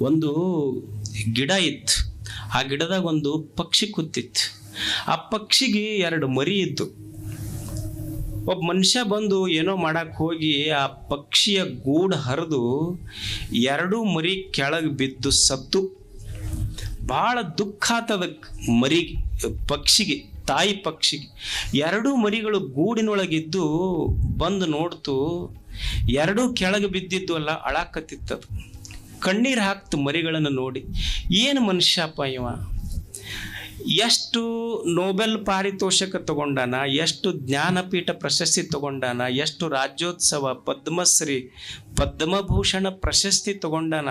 ಒಂದು ಗಿಡ ಇತ್ತು. ಆ ಗಿಡದಾಗ ಒಂದು ಪಕ್ಷಿ ಕೂತಿತ್ತು. ಆ ಪಕ್ಷಿಗೆ ಎರಡು ಮರಿ ಇತ್ತು ಒಬ್ಬ ಮನುಷ್ಯ ಬಂದು ಏನೋ ಮಾಡಕ್ಕೆ ಹೋಗಿ ಆ ಪಕ್ಷಿಯ ಗೂಡು ಹರಿದು ಎರಡೂ ಮರಿ ಕೆಳಗೆ ಬಿದ್ದು ಸತ್ತು. ಭಾಳ ದುಃಖ ಆತದ ಮರಿ, ಪಕ್ಷಿಗೆ, ತಾಯಿ ಪಕ್ಷಿಗೆ. ಎರಡೂ ಮರಿಗಳು ಗೂಡಿನೊಳಗಿದ್ದು ಬಂದು ನೋಡ್ತು. ಎರಡೂ ಕೆಳಗೆ ಬಿದ್ದಿದ್ದು ಅಲ್ಲ, ಅಳಾಕತ್ತಿತ್ತದು. ಕಣ್ಣೀರು ಹಾಕ್ತು ಮರಿಗಳನ್ನು ನೋಡಿ, ಏನು ಮನುಷ್ಯಪ್ಪ ಇವ? ಎಷ್ಟು ನೋಬೆಲ್ ಪಾರಿತೋಷಕ ತಗೊಂಡಾನ, ಎಷ್ಟು ಜ್ಞಾನಪೀಠ ಪ್ರಶಸ್ತಿ ತಗೊಂಡಾನ, ಎಷ್ಟು ರಾಜ್ಯೋತ್ಸವ ಪದ್ಮಶ್ರೀ, ಪದ್ಮಭೂಷಣ ಪ್ರಶಸ್ತಿ ತಗೊಂಡಾನ,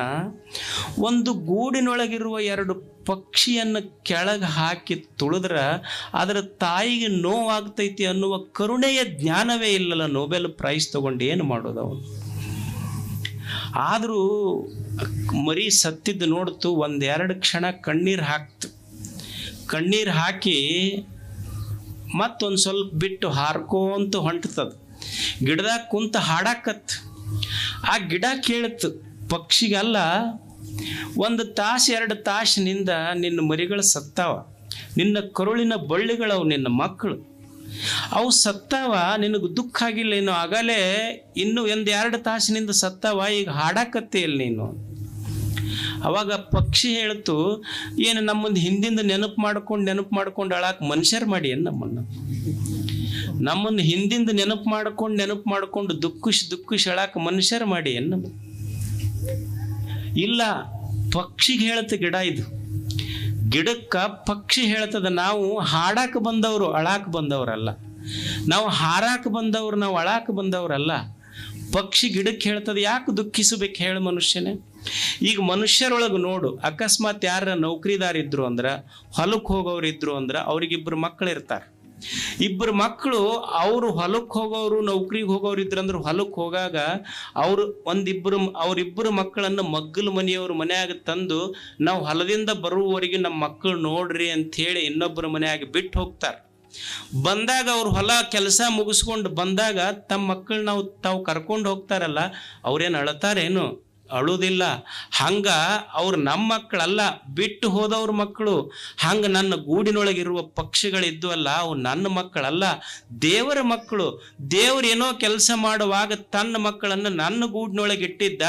ಒಂದು ಗೂಡಿನೊಳಗಿರುವ ಎರಡು ಪಕ್ಷಿಯನ್ನು ಕೆಳಗೆ ಹಾಕಿ ತುಳಿದ್ರೆ ಅದರ ತಾಯಿಗೆ ನೋವಾಗ್ತೈತಿ ಅನ್ನುವ ಕರುಣೆಯ ಜ್ಞಾನವೇ ಇಲ್ಲಲ್ಲ ನೋಬೆಲ್ ಪ್ರೈಸ್ ತಗೊಂಡು ಏನು ಮಾಡೋದು ಅವನು? ಆದರೂ ಮರಿ ಸತ್ತಿದ್ದು ನೋಡ್ತು, ಒಂದೆರಡು ಕ್ಷಣ ಕಣ್ಣೀರು ಹಾಕ್ತು. ಕಣ್ಣೀರು ಹಾಕಿ ಮತ್ತೊಂದು ಸ್ವಲ್ಪ ಬಿಟ್ಟು ಹಾರ್ಕೋಂತ ಹೊಂಟತದು. ಗಿಡದಾಗ ಕುಂತ ಹಾಡಾಕತ್ತು ಆ ಗಿಡ ಕೇಳತ್ತು ಪಕ್ಷಿಗಲ್ಲ, ಒಂದು ತಾಸು, ಎರಡು ತಾಸಿನಿಂದ ನಿನ್ನ ಮರಿಗಳು ಸತ್ತಾವ. ನಿನ್ನ ಕರುಳಿನ ಬಳ್ಳಿಗಳವು ನಿನ್ನ ಮಕ್ಕಳು. ಅವು ಸತ್ತವ, ನಿನಗೆ ದುಃಖ ಆಗಿಲ್ಲ ಇನ್ನು ಆಗಲೇ ಇನ್ನು ಒಂದು ಎರಡು ತಾಸಿನಿಂದ ಸತ್ತವ, ಈಗ ಹಾಡಾಕತ್ತೆ ಇಲ್ಲ ನೀನು. ಅವಾಗ ಪಕ್ಷಿ ಹೇಳ್ತು, ಏನು ನಮ್ಮೊಂದು ಹಿಂದಿಂದ ನೆನಪು ಮಾಡ್ಕೊಂಡು ನೆನಪು ಮಾಡ್ಕೊಂಡು ಅಳಾಕ ಮನುಷ್ಯರು ಮಾಡಿ ಏನು ನಮ್ಮನ್ನು? ನಮ್ಮನ್ನು ಹಿಂದಿಂದ ನೆನಪು ಮಾಡ್ಕೊಂಡು ನೆನಪು ಮಾಡ್ಕೊಂಡು ದುಃಖಿಸಿ ದುಃಖಿಸಿ ಅಳಾಕ ಮನುಷ್ಯರು ಮಾಡಿ ಏನು ಇಲ್ಲ, ಪಕ್ಷಿಗೆ ಹೇಳುತ್ತೆ ಗಿಡ ಇದು. ಗಿಡಕ್ಕೆ ಪಕ್ಷಿ ಹೇಳ್ತದ, ನಾವು ಹಾಡಾಕ ಬಂದವರು, ಅಳಾಕ ಬಂದವರಲ್ಲ. ನಾವು ಹಾರಾಕ ಬಂದವ್ರು, ನಾವು ಅಳಾಕ ಬಂದವರಲ್ಲ. ಪಕ್ಷಿ ಗಿಡಕ್ಕೆ ಹೇಳ್ತದೆ, ಯಾಕೆ ದುಃಖಿಸಬೇಕು ಹೇಳು ಮನುಷ್ಯನೇ. ಈಗ ಮನುಷ್ಯರೊಳಗೆ ನೋಡು, ಅಕಸ್ಮಾತ್ ಯಾರ ನೌಕರಿದಾರ ಇದ್ರು ಅಂದ್ರೆ ಹೊಲಕ್ಕೆ ಹೋಗೋರು ಇದ್ರು ಅಂದ್ರೆ, ಅವ್ರಿಗಿಬ್ರು ಮಕ್ಕಳು ಇಬ್ಬರು ಮಕ್ಕಳು ಅವರು ಹೊಲಕ್ಕೆ ಹೋಗೋರು, ನೌಕರಿಗೆ ಹೋಗೋರು ಇದ್ರಂದ್ರೆ ಹೊಲಕ್ಕೆ ಹೋಗಾಗ ಅವರು ಒಂದಿಬ್ಬರು ಅವರಿಬ್ಬರು ಮಕ್ಕಳನ್ನು ಮಗ್ಗಲ ಮನೆಯವ್ರ ಮನೆಯಾಗ ತಂದು ನಾವು ಹೊಲದಿಂದ ಬರುವವರೆಗೆ ನಮ್ಮ ಮಕ್ಕಳು ನೋಡ್ರಿ ಅಂಥೇಳಿ ಇನ್ನೊಬ್ಬರ ಮನೆಯಾಗ ಬಿಟ್ಟು ಹೋಗ್ತಾರೆ. ಬಂದಾಗ ಅವ್ರ ಹೊಲ ಕೆಲಸ ಮುಗಿಸ್ಕೊಂಡು ಬಂದಾಗ ತಮ್ಮ ಮಕ್ಕಳನ್ನ ನಾವು ತಾವು ಕರ್ಕೊಂಡು ಹೋಗ್ತಾರಲ್ಲ, ಅವ್ರೇನು ಅಳತಾರೇನು? ಅಳುವುದಿಲ್ಲ ಹಂಗ ಅವ್ರು ನಮ್ಮ ಮಕ್ಕಳಲ್ಲ, ಬಿಟ್ಟು ಹೋದವ್ರ ಮಕ್ಕಳು. ಹಂಗ ನನ್ನ ಗೂಡಿನೊಳಗಿರುವ ಪಕ್ಷಿಗಳಿದ್ದು ಅಲ್ಲ ಅವು ನನ್ನ ಮಕ್ಕಳಲ್ಲ, ದೇವರ ಮಕ್ಕಳು. ದೇವ್ರು ಏನೋ ಕೆಲಸ ಮಾಡುವಾಗ ತನ್ನ ಮಕ್ಕಳನ್ನು ನನ್ನ ಗೂಡಿನೊಳಗೆ ಇಟ್ಟಿದ್ದ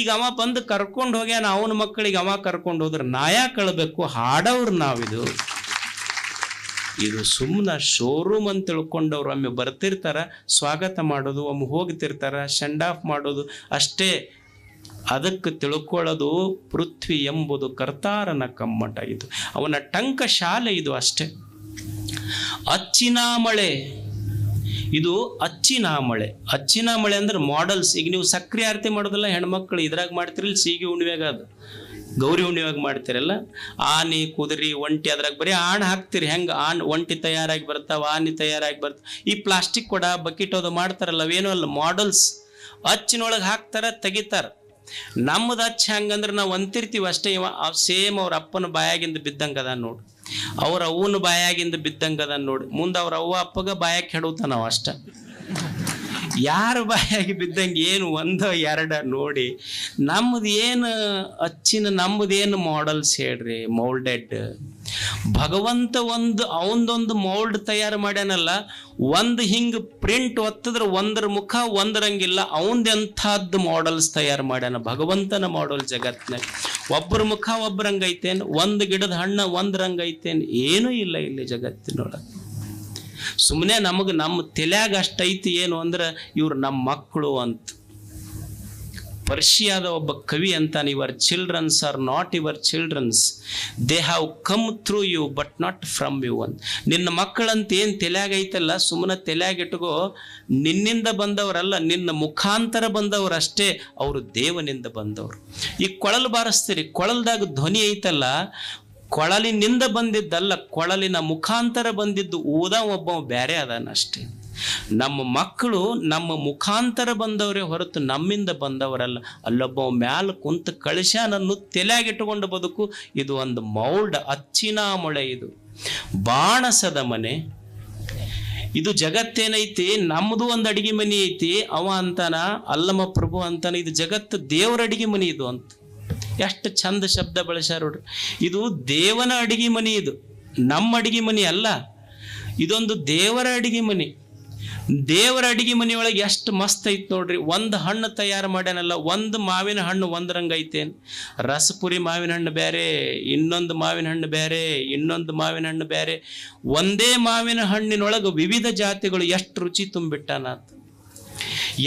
ಈಗ ಅವ ಬಂದು ಕರ್ಕೊಂಡು ಹೋಗ್ಯಾನ, ಅವನ ಮಕ್ಕಳಿಗೆ ಅವ ಕರ್ಕೊಂಡು ಹೋದ್ರೆ ನಾಯ ಕಳಬೇಕು, ಹಾಡವ್ರು ನಾವಿದು. ಇದು ಸುಮ್ಮನೆ ಶೋರೂಮ್ ಅಂತ ತಿಳ್ಕೊಂಡವ್ರು ಒಮ್ಮೆ ಬರ್ತಿರ್ತಾರ, ಸ್ವಾಗತ ಮಾಡೋದು, ಒಮ್ಮೆ ಹೋಗ್ತಿರ್ತಾರ ಶೆಂಡ್ ಆಫ್ ಮಾಡೋದು, ಅಷ್ಟೇ. ಅದಕ್ಕೆ ತಿಳ್ಕೊಳ್ಳೋದು ಪೃಥ್ವಿ ಎಂಬುದು ಕರ್ತಾರನ ಕಮ್ಮಟ ಇದು. ಅವನ ಟಂಕ ಶಾಲೆ ಇದು ಅಷ್ಟೇ. ಅಚ್ಚಿನ ಮಳೆ ಇದು ಅಚ್ಚಿನ ಮಳೆ ಅಚ್ಚಿನ ಮಳೆ ಅಂದ್ರೆ ಮಾಡಲ್ಸ್ ಈಗ ನೀವು ಸಕ್ರಿಯ ಆರತಿ ಮಾಡೋದಲ್ಲ, ಹೆಣ್ಮಕ್ಳು ಇದ್ರಾಗ ಮಾಡ್ತಿರಲ್ಲ, ಸೀಗೆ ಉಣ್ವೆಗ ಅದು. ಗೌರಿ ಉಣ್ಣಿವಾಗ ಮಾಡ್ತಿರಲ್ಲ. ಆನೆ, ಕುದುರೆ, ಒಂಟಿ ಅದ್ರಾಗ ಬರೀ ಆಣ್ ಹಾಕ್ತಿರಿ. ಹೆಂಗೆ? ಆಣ್ ಒಂಟಿ ತಯಾರಾಗಿ ಬರ್ತಾವ, ಆನೆ ತಯಾರಾಗಿ ಬರ್ತಾವ. ಈ ಪ್ಲಾಸ್ಟಿಕ್ ಕೂಡ, ಬಕೆಟ್ ಅದು ಮಾಡ್ತಾರಲ್ಲ, ಅವೇನೋ ಅಲ್ಲ. ಮಾಡಲ್ಸ್ ಅಚ್ಚಿನೊಳಗೆ ಹಾಕ್ತಾರ, ತೆಗಿತಾರ. ನಮ್ಮದು ಅಚ್ಚ ಹಂಗಂದ್ರೆ ನಾವು ಅಂತಿರ್ತೀವಿ ಅಷ್ಟೇ ಇವ. ಸೇಮ್ ಅವ್ರ ಅಪ್ಪನ ಬಾಯಾಗಿಂದ ಬಿದ್ದಂಗೆ ಅದ ನೋಡು. ಅವ್ರ ಅವ್ವನ ಬಾಯಾಗಿಂದ ಬಿದ್ದಂಗೆ ಅದ ನೋಡಿ. ಮುಂದೆ ಅವ್ರ ಅವ್ವ ಅಪ್ಪಗ ಬಾಯಾಗ ಕೆಡುತ್ತ ನಾವು ಅಷ್ಟ. ಯಾರ ಬಾಯಾಗಿ ಬಿದ್ದಂಗೆ ಏನು ಒಂದು ಎರಡ ನೋಡಿ. ನಮ್ಮದು ಏನು ಅಚ್ಚಿನ ನಮ್ಮದೇನು ಮಾಡೆಲ್ಸ್ ಹೇಳ್ರಿ ಮೌಲ್ಡೆಡ್ ಭಗವಂತ ಒಂದು ಅವನದೊಂದು ಮೌಲ್ಡ್ ತಯಾರು ಮಾಡ್ಯಾನಲ್ಲ, ಒಂದು ಹಿಂಗೆ ಪ್ರಿಂಟ್ ಒತ್ತಿದ್ರೆ ಒಂದರ ಮುಖ ಒಂದರಂಗಿಲ್ಲ ಅವನದೆಂಥದ್ದು ಮಾಡೆಲ್ಸ್ ತಯಾರು ಮಾಡ್ಯಾನ ಭಗವಂತನ ಮಾಡೆಲ್ ಜಗತ್ನಾಗ ಒಬ್ಬರ ಮುಖ ಒಬ್ಬರಂಗೈತೇನು ಒಂದು ಗಿಡದ ಹಣ್ಣ ಒಂದರಂಗೈತೇನು, ಏನೂ ಇಲ್ಲ ಇಲ್ಲಿ ಜಗತ್ತಿನೊಳಗೆ. ಸುಮ್ಮನೆ ನಮಗೆ ನಮ್ಮ ತಲೆಯಾಗ ಅಷ್ಟೈತಿ ಏನು ಅಂದ್ರೆ ಇವ್ರು ನಮ್ಮ ಮಕ್ಕಳು ಅಂತ. ಪರ್ಷಿಯಾದ ಒಬ್ಬ ಕವಿ ಅಂತಾನೆ your childrens are not your childrens they have come through you but not from you ಅಂತ ನಿನ್ನ ಮಕ್ಕಳಂತ ಏನು ತಲೆಯಾಗೈತಲ್ಲ ಸುಮ್ಮನೆ ತಲೆಯಾಗ ಇಟ್ಕೋ, ನಿನ್ನಿಂದ ಬಂದವರಲ್ಲ, ನಿನ್ನ ಮುಖಾಂತರ ಬಂದವರಷ್ಟೇ ಅವರು ದೇವನಿಂದ ಬಂದವರು. ಈ ಕೊಳಲು ಬಾರಿಸ್ತೀರಿ, ಕೊಳಲ್ದಾಗ ಧ್ವನಿ ಐತಲ್ಲ, ಕೊಳಲಿನಿಂದ ಬಂದಿದ್ದಲ್ಲ, ಕೊಳಲಿನ ಮುಖಾಂತರ ಬಂದಿದ್ದು ಓದ ಒಬ್ಬ, ಬ್ಯಾರೆ ಅದಾನ ಅಷ್ಟೇ. ನಮ್ಮ ಮಕ್ಕಳು ನಮ್ಮ ಮುಖಾಂತರ ಬಂದವರೇ ಹೊರತು ನಮ್ಮಿಂದ ಬಂದವರಲ್ಲ. ಅಲ್ಲೊಬ್ಬ ಮ್ಯಾಲ ಕುಂತ ಕಳಶನನ್ನು ತಲೆಯಾಗಿಟ್ಟುಕೊಂಡು ಬದುಕು, ಇದು ಒಂದು ಮೌಲ್ಡ್ ಅಚ್ಚಿನ ಮೊಳೆ ಇದು. ಬಾಣಸದ ಮನೆ, ಇದು ಜಗತ್ತೇನೈತಿ? ನಮ್ಮದು ಒಂದು ಅಡಿಗೆ ಮನೆ ಐತಿ, ಅವ ಅಂತಾನ ಅಲ್ಲಮ ಪ್ರಭು ಅಂತಾನ, ಇದು ಜಗತ್ತು ದೇವರ ಅಡಿಗೆ ಮನೆ ಇದು ಅಂತ. ಎಷ್ಟು ಚಂದ ಶಬ್ದ ಬಳಸ್ಯಾರ ನೋಡ್ರಿ. ಇದು ದೇವನ ಅಡಿಗೆ ಮನೆ ಇದು. ನಮ್ಮ ಅಡಿಗೆ ಮನೆ ಅಲ್ಲ. ಇದೊಂದು ದೇವರ ಅಡಿಗೆ ಮನಿ. ದೇವರ ಅಡಿಗೆ ಮನೆಯೊಳಗೆ ಎಷ್ಟು ಮಸ್ತ್ ಐತೆ ನೋಡ್ರಿ. ಒಂದು ಹಣ್ಣು ತಯಾರು ಮಾಡ್ಯಾನಲ್ಲ, ಒಂದು ಮಾವಿನ ಹಣ್ಣು ಒಂದು ರಂಗ ಐತೇನು ರಸಪುರಿ ಮಾವಿನ ಹಣ್ಣು ಬೇರೆ ಇನ್ನೊಂದು ಮಾವಿನ ಹಣ್ಣು ಬೇರೆ ಇನ್ನೊಂದು ಮಾವಿನ ಹಣ್ಣು ಬೇರೆ ಒಂದೇ ಮಾವಿನ ಹಣ್ಣಿನೊಳಗೆ ವಿವಿಧ ಜಾತಿಗಳು ಎಷ್ಟು ರುಚಿ ತುಂಬಿಟ್ಟಾನ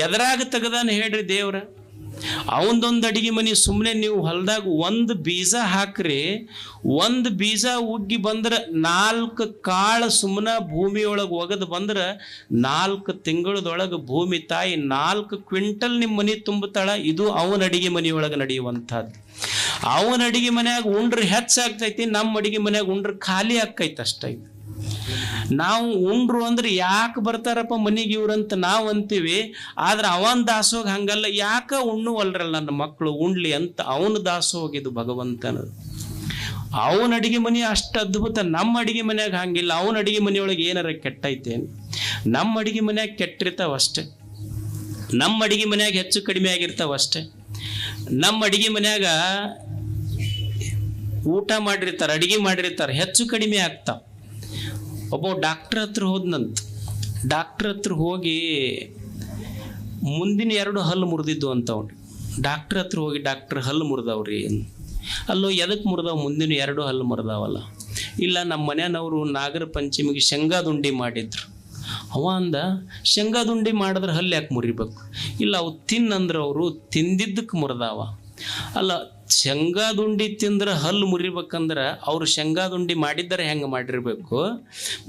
ಎದರಾಗ ತೆಗದಾನ ಹೇಳ್ರಿ ದೇವ್ರ? ಅವನದೊಂದು ಅಡಿಗೆ ಮನೆ ಸುಮ್ಮನೆ ನೀವು ಹೊಲದಾಗ ಒಂದು ಬೀಜ ಹಾಕ್ರಿ, ಒಂದು ಬೀಜ ಉಗ್ಗಿ ಬಂದ್ರೆ ನಾಲ್ಕು ಕಾಳು ಸುಮ್ಮನೆ ಭೂಮಿಯೊಳಗೆ ಒಗದು ಬಂದ್ರೆ ನಾಲ್ಕು ತಿಂಗಳದೊಳಗೆ ಭೂಮಿ ತಾಯಿ ನಾಲ್ಕು ಕ್ವಿಂಟಲ್ ನಿಮ್ಮ ಮನೆ ತುಂಬುತ್ತಾಳ, ಇದು ಅವನ ಅಡಿಗೆ ಮನೆಯೊಳಗೆ ನಡೆಯುವಂಥದ್ದು ಅವನ ಅಡಿಗೆ ಮನೆಯಾಗ ಉಂಡ್ರೆ ಹೆಚ್ಚಾಗ್ತೈತಿ ನಮ್ಮ ಅಡಿಗೆ ಮನೆಯಾಗ ಉಂಡ್ರೆ ಖಾಲಿ ಆಕ್ಕೈತೆ ಅಷ್ಟೇ. ನಾವು ಉಂಡ್ರು ಅಂದ್ರೆ ಯಾಕೆ ಬರ್ತಾರಪ್ಪ ಮನೆಗೆ ಇವ್ರಂತ ನಾವು ಅಂತೀವಿ. ಆದ್ರೆ ಅವನ್ ದಾಸೋಗ ಹಂಗಲ್ಲ, ಯಾಕೆ ಉಣ್ಣುವಲ್ರಲ್ಲ ನನ್ನ ಮಕ್ಕಳು ಉಣ್ಲಿ ಅಂತ ಅವನ ದಾಸೋಗ ಇದು ಭಗವಂತನದು ಅವನ ಅಡಿಗೆ ಮನೆ ಅಷ್ಟು ಅದ್ಭುತ, ನಮ್ಮ ಅಡಿಗೆ ಮನ್ಯಾಗ ಹಂಗಿಲ್ಲ. ಅವನ ಅಡಿಗೆ ಮನೆಯೊಳಗೆ ಏನಾರ ಕೆಟ್ಟೈತೆ ನಮ್ಮ ಅಡಿಗೆ ಮನ್ಯಾಗ ಕೆಟ್ಟಿರ್ತಾವ ಅಷ್ಟೇ. ನಮ್ಮ ಅಡಿಗೆ ಮನ್ಯಾಗ ಹೆಚ್ಚು ಕಡಿಮೆ ಆಗಿರ್ತಾವ ಅಷ್ಟೇ. ನಮ್ಮ ಅಡಿಗೆ ಮನ್ಯಾಗ ಊಟ ಮಾಡಿರ್ತಾರೆ, ಅಡಿಗೆ ಮಾಡಿರ್ತಾರೆ, ಹೆಚ್ಚು ಕಡಿಮೆ ಆಗ್ತಾವ. ಒಬ್ಬ ಡಾಕ್ಟರ್ ಹತ್ರ ಹೋದ್ನಂತ ಡಾಕ್ಟರ್ ಹತ್ರ ಹೋಗಿ ಮುಂದಿನ ಎರಡು ಹಲ್ಲು ಮುರಿದಿದ್ದು ಅಂತ ಅವ್ರಿ ಡಾಕ್ಟರ್ ಹತ್ರ ಹೋಗಿ ಡಾಕ್ಟರ್ ಹಲ್ಲು ಮುರಿದವ್ರಿ. ಅಲ್ಲೋ ಎದಕ್ಕೆ ಮುರಿದವ್? ಮುಂದಿನ ಎರಡು ಹಲ್ಲು ಮುರಿದಾವಲ್ಲ. ಇಲ್ಲ ನಮ್ಮ ಮನೆಯವರು ನಾಗರ ಪಂಚಮಿಗೆ ಶೇಂಗಾದುಂಡಿ ಮಾಡಿದ್ರು. ಅವ ಅಂದ, ಶೇಂಗಾದುಂಡಿ ಮಾಡಿದ್ರೆ ಹಲ್ಲು ಯಾಕೆ ಮುರಿಬೇಕು? ಇಲ್ಲ, ಅವು ತಿನ್ನಂದ್ರೆ ಅವರು ತಿಂದಿದ್ದಕ್ಕೆ ಮುರಿದಾವ. ಅಲ್ಲ ಶೇಂಗಾದುಂಡಿ ತಿಂದ್ರೆ ಹಲ್ಲು ಮುರಿಬೇಕಂದ್ರೆ ಅವ್ರು ಶೇಂಗಾದುಂಡಿ ಮಾಡಿದ್ದಾರೆ ಹೆಂಗೆ ಮಾಡಿರ್ಬೇಕು?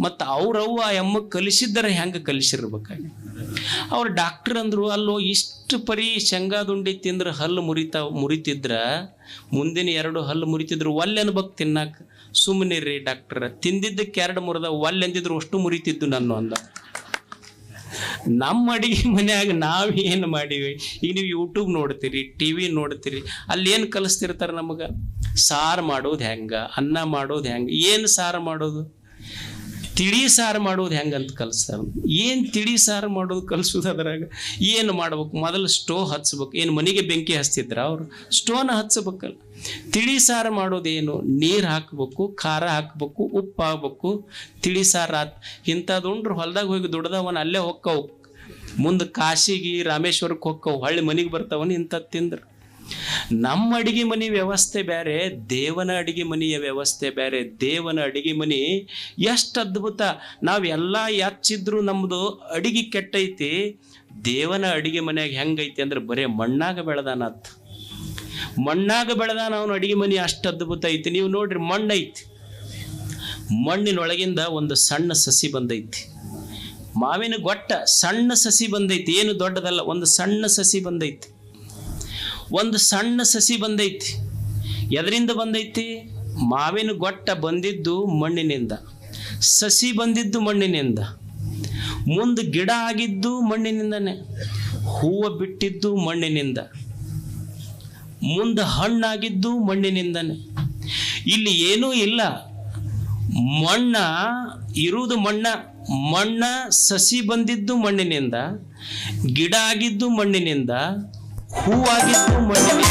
ಮತ್ತು ಅವ್ರವ್ವ ಆ ಎಮ್ಮ ಕಲಿಸಿದ್ದಾರೆ ಹೆಂಗೆ ಕಲಿಸಿರ್ಬೇಕಾಗಿ ಅವ್ರು ಡಾಕ್ಟ್ರ್ ಅಂದರು ಅಲ್ಲೋ ಇಷ್ಟು ಪರಿ ಶೇಂಗಾದುಂಡಿ ತಿಂದ್ರೆ ಹಲ್ಲು ಮುರಿತಾ, ಮುರಿತಿದ್ರ, ಮುಂದಿನ ಎರಡು ಹಲ್ಲು ಮುರಿತಿದ್ರು ಒಲ್ಲೆ ಅನ್ಬೇಕು ತಿನ್ನಾಕ? ರೀ ಡಾಕ್ಟರ್ ತಿಂದಿದ್ದಕ್ಕೆ ಎರಡು ಮುರಿದ ಒಲ್ಲೆಂದಿದ್ರು ಅಷ್ಟು ಮುರಿತಿದ್ದು ನಾನು ಅಂದ. ನಮ್ಮ ಅಡಿಗೆ ಮನ್ಯಾಗ ನಾವು ಏನು ಮಾಡೀವಿ? ಈಗ ನೀವು ಯೂಟ್ಯೂಬ್ ನೋಡ್ತೀರಿ ಟಿ ವಿ ನೋಡ್ತೀರಿ, ಅಲ್ಲಿ ಏನು ಕಲಿಸ್ತಿರ್ತಾರೆ ನಮಗೆ? ಸಾರು ಮಾಡೋದು ಹೆಂಗೆ? ಅನ್ನ ಮಾಡೋದು ಹೆಂಗೆ? ಏನು ಸಾರು ಮಾಡೋದು? ತಿಳಿ ಸಾರು ಮಾಡೋದು ಹೆಂಗಂತ ಕಲಿಸ್ತಾರ ಏನು ತಿಳಿ ಸಾರು ಮಾಡೋದು ಕಲಿಸೋದು ಅದ್ರಾಗ? ಏನು ಮಾಡ್ಬೇಕು? ಮೊದಲು ಸ್ಟೋವ್ ಹಚ್ಬೇಕು. ಏನು ಮನೆಗೆ ಬೆಂಕಿ ಹಚ್ತಿದ್ರ ಅವ್ರು? ಸ್ಟೋನ ಹಚ್ಚಬೇಕಲ್ಲ ತಿಳಿ ಸಾರು ಮಾಡೋದೇನು? ನೀರು ಹಾಕಬೇಕು, ಖಾರ ಹಾಕಬೇಕು ಉಪ್ಪು ಹಾಕ್ಬೇಕು ತಿಳಿ ಸಾರು ಆತ್ ಇಂಥದ್ದು ಉಂಡ್ರು ಹೊಲ್ದಾಗ ಹೋಗಿ ದುಡ್ದವನ ಅಲ್ಲೇ ಹೊಕ್ಕವು. ಮುಂದೆ ಕಾಶಿಗೆ ರಾಮೇಶ್ವರಕ್ಕೆ ಹೊಕ್ಕವು. ಹಳ್ಳಿ ಮನೆಗೆ ಬರ್ತಾವನು ಇಂಥದ್ದು ತಿಂದ್ರು. ನಮ್ಮ ಅಡಿಗೆ ಮನೆ ವ್ಯವಸ್ಥೆ ಬೇರೆ, ದೇವನ ಅಡಿಗೆ ಮನೆಯ ವ್ಯವಸ್ಥೆ ಬೇರೆ, ದೇವನ ಅಡಿಗೆ ಮನೆ ಎಷ್ಟು ಅದ್ಭುತ. ನಾವೆಲ್ಲ ಯಾಚಿದ್ರು ನಮ್ಮದು ಅಡಿಗೆ ಕೆಟ್ಟೈತಿ. ದೇವನ ಅಡಿಗೆ ಮನೆಯಾಗ ಹೆಂಗೈತಿ ಅಂದ್ರೆ ಬರೇ ಮಣ್ಣಾಗ ಬೆಳೆದಾನತ್ ಮಣ್ಣಾಗ ಬೆಳೆದಾನ ಅವನು ಅಡಿಗೆ ಮನೆ ಅಷ್ಟು ಅದ್ಭುತ ಐತಿ. ನೀವು ನೋಡ್ರಿ ಮಣ್ಣೈತಿ. ಮಣ್ಣಿನೊಳಗಿಂದ ಒಂದು ಸಣ್ಣ ಸಸಿ ಬಂದೈತಿ. ಮಾವಿನ ಗೊಟ್ಟ ಸಣ್ಣ ಸಸಿ ಬಂದೈತಿ. ಏನು ದೊಡ್ಡದಲ್ಲ, ಒಂದು ಸಣ್ಣ ಸಸಿ ಬಂದೈತಿ. ಒಂದು ಸಣ್ಣ ಸಸಿ ಬಂದೈತಿ. ಎದರಿಂದ ಬಂದೈತಿ? ಮಾವಿನ ಗೊಟ್ಟ ಬಂದಿದ್ದು ಮಣ್ಣಿನಿಂದ. ಸಸಿ ಬಂದಿದ್ದು ಮಣ್ಣಿನಿಂದ. ಮುಂದೆ ಗಿಡ ಆಗಿದ್ದು ಮಣ್ಣಿನಿಂದನೇ. ಹೂವು ಬಿಟ್ಟಿದ್ದು ಮಣ್ಣಿನಿಂದ. ಮುಂದೆ ಹಣ್ಣಾಗಿದ್ದು ಮಣ್ಣಿನಿಂದನೇ. ಇಲ್ಲಿ ಏನೂ ಇಲ್ಲ. ಮಣ್ಣ ಇರುವುದು ಮಣ್ಣ. ಮಣ್ಣ ಸಸಿ ಬಂದಿದ್ದು ಮಣ್ಣಿನಿಂದ. ಗಿಡ ಆಗಿದ್ದು ಮಣ್ಣಿನಿಂದ. ಹೂವಾಗಿದ್ದು ಮಣ್ಣೆ.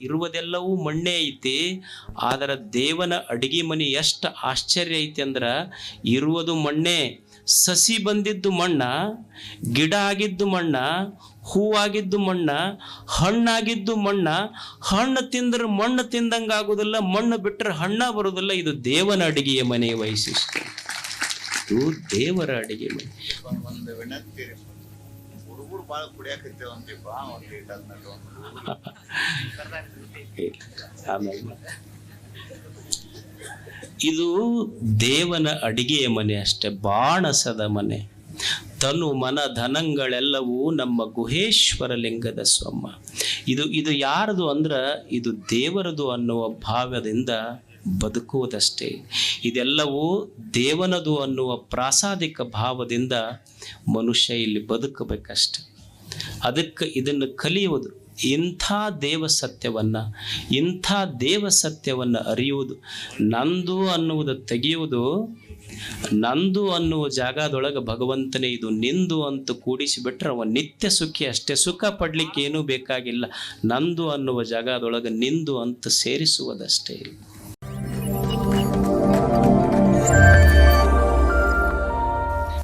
ಇರುವುದೆಲ್ಲವೂ ಮಣ್ಣೇ ಐತಿ. ಆದರೆ ದೇವನ ಅಡಿಗೆ ಮನೆ ಎಷ್ಟು ಆಶ್ಚರ್ಯ ಐತಿ ಅಂದ್ರೆ, ಇರುವುದು ಮಣ್ಣೆ. ಸಸಿ ಬಂದಿದ್ದು ಮಣ್ಣ, ಗಿಡ ಆಗಿದ್ದು ಮಣ್ಣ, ಹೂವಾಗಿದ್ದು ಮಣ್ಣ, ಹಣ್ಣಾಗಿದ್ದು ಮಣ್ಣ. ಹಣ್ಣು ತಿಂದ್ರೆ ಮಣ್ಣು ತಿಂದಂಗೆ ಆಗೋದಿಲ್ಲ ಮಣ್ಣು ಬಿಟ್ಟರೆ ಹಣ್ಣ ಬರುವುದಿಲ್ಲ ಇದು ದೇವನ ಅಡಿಗೆಯ ಮನೆಯ ವೈಶಿಷ್ಟ್ಯ. ಇದು ದೇವರ ಅಡಿಗೆ ಮನೆ. ಆಮೇಲೆ ಇದು ದೇವನ ಅಡಿಗೆಯ ಮನೆ ಅಷ್ಟೆ, ಬಾಣಸದ ಮನೆ. ತನು, ಮನ, ಧನಗಳೆಲ್ಲವೂ ನಮ್ಮ ಗುಹೇಶ್ವರ ಲಿಂಗದ ಸ್ವಮ್ಮ. ಇದು ಇದು ಯಾರದು ಅಂದ್ರೆ, ಇದು ದೇವರದು ಅನ್ನುವ ಭಾವದಿಂದ ಬದುಕುವುದಷ್ಟೇ. ಇದೆಲ್ಲವೂ ದೇವನದು ಅನ್ನುವ ಪ್ರಾಸಾದಿಕ ಭಾವದಿಂದ ಮನುಷ್ಯ ಇಲ್ಲಿ ಬದುಕಬೇಕಷ್ಟೆ. ಅದಕ್ಕೆ ಇದನ್ನು ಕಲಿಯುವುದು. ಇಂಥ ದೇವ ಸತ್ಯವನ್ನು, ಇಂಥ ದೇವ ಸತ್ಯವನ್ನು ಅರಿಯುವುದು. ನಂದು ಅನ್ನುವುದು ತೆಗೆಯುವುದು, ನಂದು ಅನ್ನುವ ಜಾಗದೊಳಗೆ ಭಗವಂತನೇ ಇದು. ನಿಂದು ಅಂತ ಕೂಡಿಸಿಬಿಟ್ರೆ ಅವ ನಿತ್ಯ ಸುಖಿ ಅಷ್ಟೇ. ಸುಖ ಪಡ್ಲಿಕ್ಕೆ ಏನೂ ಬೇಕಾಗಿಲ್ಲ. ನಂದು ಅನ್ನುವ ಜಾಗದೊಳಗೆ ನಿಂದು ಅಂತ ಸೇರಿಸುವುದಷ್ಟೇ. ಇಲ್ಲ